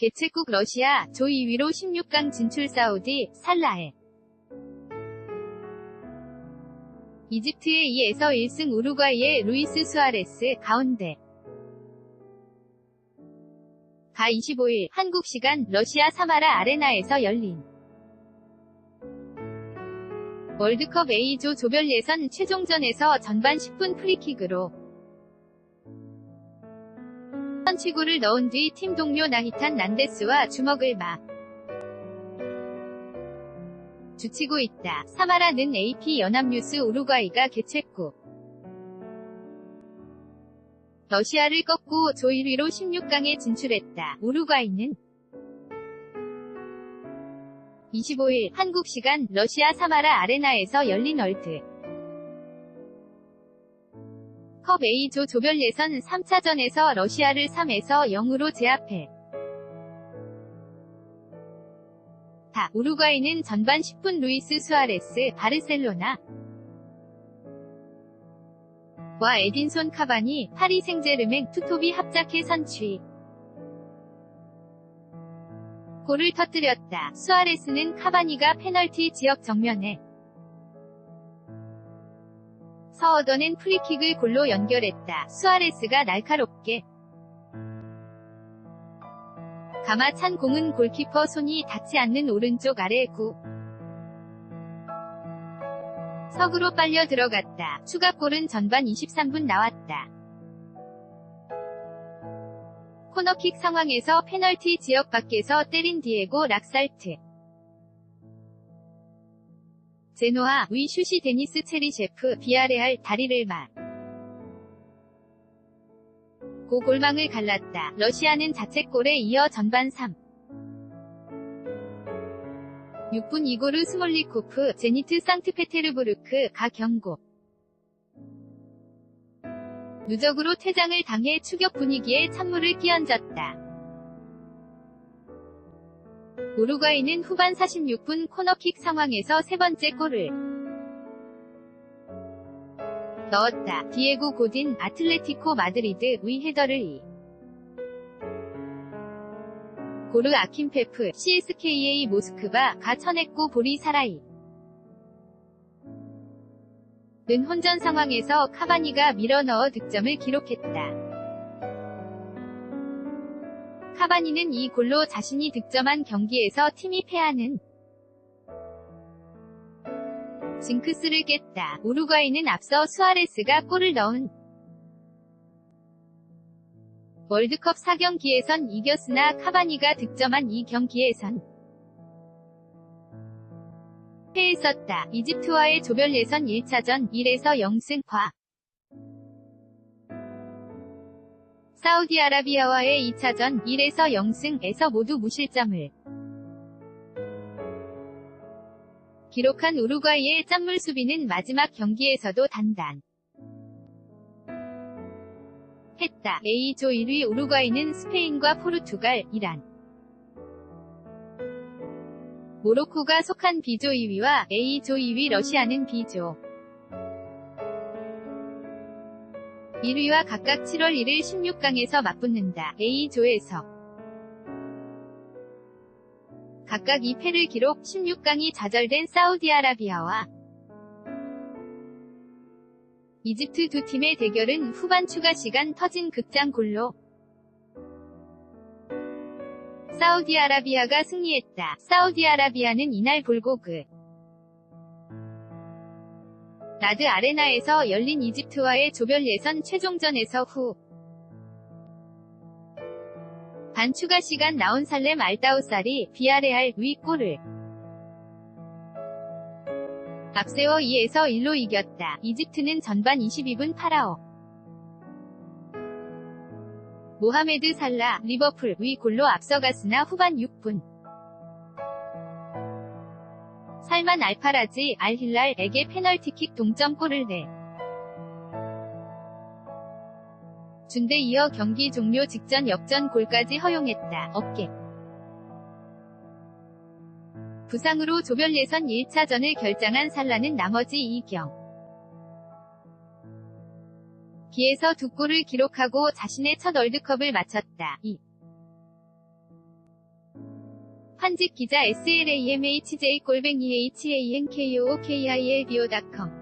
개최국 러시아 조 2위로 16강 진출 사우디 살라에 이집트의 2에서 1승 우루과이의 루이스 수아레스 가운데. 가 25일 한국 시간 러시아 사마라 아레나에서 열린. 월드컵 A조 조별 예선 최종전에서 전반 10분 프리킥으로 선취골을 넣은 뒤 팀 동료 나히탄 난데스와 주먹을 막 주치고 있다. 사마라는 AP 연합뉴스 우루과이가 개최국 러시아를 꺾고 조 1위로 16강에 진출했다. 우루과이는 25일 한국 시간 러시아 사마라 아레나에서 열린 월드 컵 A조 조별 예선 3차전에서 러시아를 3에서 0으로 제압해. 다 우루과이는 전반 10분 루이스 수아레스 바르셀로나. 와 에딘손 카바니 파리 생제르맹 투톱이 합작해 선취. 골을 터뜨렸다. 수아레스는 카바니가 페널티 지역 정면에 서어던은 프리킥을 골로 연결했다. 수아레스가 날카롭게 가마 찬 공은 골키퍼 손이 닿지 않는 오른쪽 아래 구 석으로 빨려 들어갔다. 추가골은 전반 23분 나왔다. 코너킥 상황에서 페널티 지역 밖에서 때린 디에고 락살트. 제노아 위 슈시 데니스 체리셰프 비아레알 다리를 막. 고 골망을 갈랐다. 러시아는 자책골에 이어 전반 3. 6분 이고르 스몰리코프 제니트 상트페테르부르크 가 경고. 누적으로 퇴장을 당해 추격 분위기에 찬물을 끼얹었다. 우루과이는 후반 46분 코너킥 상황에서 세 번째 골을 넣었다. 디에고 고딘 아틀레티코 마드리드 위 헤더를 이 고르 아킨페프 CSKA 모스크바 가 쳐냈고 볼이 살아이 는 혼전 상황에서 카바니가 밀어넣어 득점을 기록했다. 카바니는 이 골로 자신이 득점한 경기에서 팀이 패하는 징크스를 깼다. 우루과이는 앞서 수아레스가 골을 넣은 월드컵 4경기에선 이겼으나 카바니가 득점한 이 경기에선 패했었다. 이집트와의 조별 예선 1차전 1에서 0승 과 사우디아라비아와의 2차전 1에서 0승에서 모두 무실점을 기록한 우루과이의 짠물 수비는 마지막 경기에서도 단단 했다. A조 1위 우루과이는 스페인과 포르투갈, 이란, 모로코가 속한 B조 2위와 A조 2위 러시아는 B조 1위와 각각 7월 1일 16강에서 맞붙는다. A조에서 각각 2패를 기록 16강이 좌절된 사우디아라비아와 이집트 두 팀의 대결은 후반 추가 시간 터진 극장 골로 사우디아라비아가 승리했다. 사우디아라비아는 이날 볼고그 라드 아레나에서 열린 이집트와의 조별 예선 최종전에서 후 반추가 시간 나온 살렘 알다우살이 비아레알 위 골을 앞세워 2에서 1로 이겼다. 이집트는 전반 22분 파라오 모하메드 살라, 리버풀 위 골로 앞서갔으나 후반 6분 살만 알파라지 알힐랄에게 페널티킥 동점골을 내 준데 이어 경기 종료 직전 역전 골까지 허용했다. 어깨 부상으로 조별 예선 1차전을 결정한 살라는 나머지 2경 기에서 두 골을 기록하고 자신의 첫 월드컵을 마쳤다. 2. 한직 기자 SLAMHJ 골뱅이 HANKOOKILBO.com